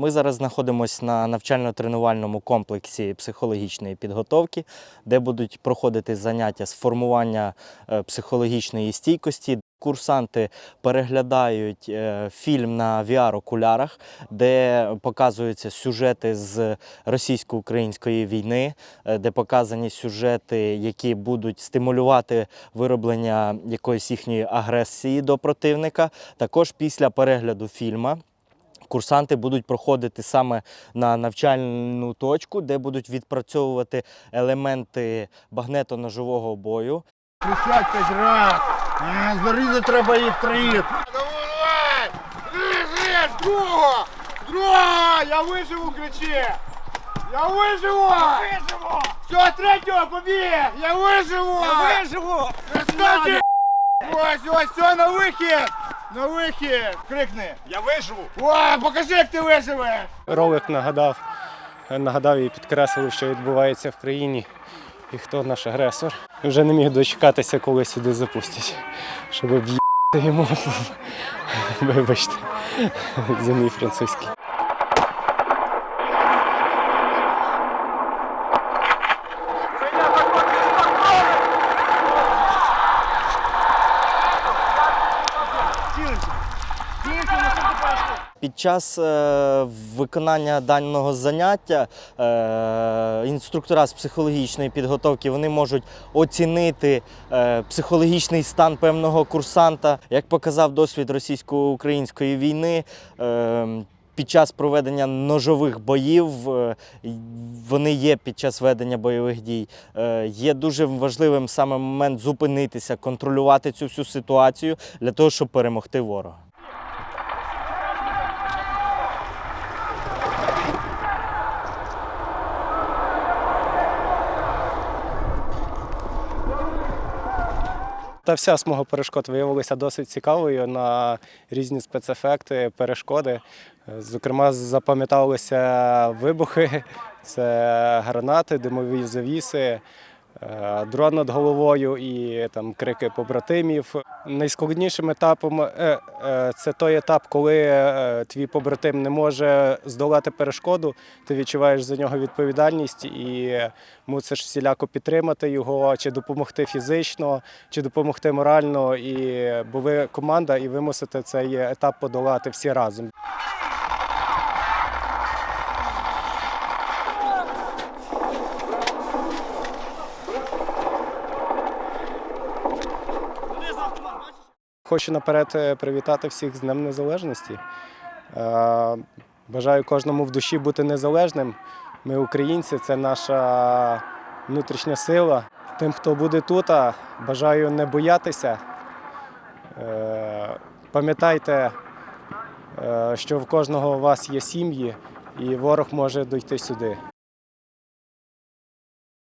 Ми зараз знаходимося на навчально-тренувальному комплексі психологічної підготовки, де будуть проходити заняття з формування е, психологічної стійкості. Курсанти переглядають е, фільм на VR-окулярах, де показуються сюжети з російсько-української війни, е, де показані сюжети, які будуть стимулювати вироблення якоїсь їхньої агресії до противника. Також після перегляду фільму курсанти будуть проходити саме на навчальну точку, де будуть відпрацьовувати елементи багнето-ножового бою. Присядь п'ять Зарізати треба їх троїх. Давай! Другого! Другого! Я виживу, кричи! Я виживу! Я виживу! Все, третього, побіг! Я виживу! Я виживу! Ось, ось, все, на вихід! На вихід! Крикни! Я виживу! О, покажи, як ти виживеш! Ролик нагадав, нагадав і підкреслив, що відбувається в країні і хто наш агресор. Вже не міг дочекатися, коли сюди запустять, щоб об'їти йому. Вибачте, за мій Під час е, виконання даного заняття е, інструктора з психологічної підготовки вони можуть оцінити е, психологічний стан певного курсанта. Як показав досвід російсько-української війни, під час проведення ножових боїв вони є під час ведення бойових дій. Є дуже важливим саме момент зупинитися, контролювати цю всю ситуацію для того, щоб перемогти ворога. Та вся смуга перешкод виявилася досить цікавою на різні спецефекти, перешкоди. Зокрема, запам'яталися вибухи, це гранати, димові завіси, дрон над головою і там крики побратимів. Найскладнішим етапом е, е, це той етап, коли е, твій побратим не може здолати перешкоду, ти відчуваєш за нього відповідальність і мусиш всіляко підтримати його, чи допомогти фізично, чи допомогти морально. І бо ви команда, і ви мусите цей етап подолати всі разом. Хочу наперед е, привітати всіх з Днем Незалежності. Е, Бажаю кожному в душі бути незалежним. Ми українці, це наша внутрішня сила. Тим, хто буде тут, бажаю не боятися. Е, Пам'ятайте, що в кожного у вас є сім'ї, і ворог може дойти сюди.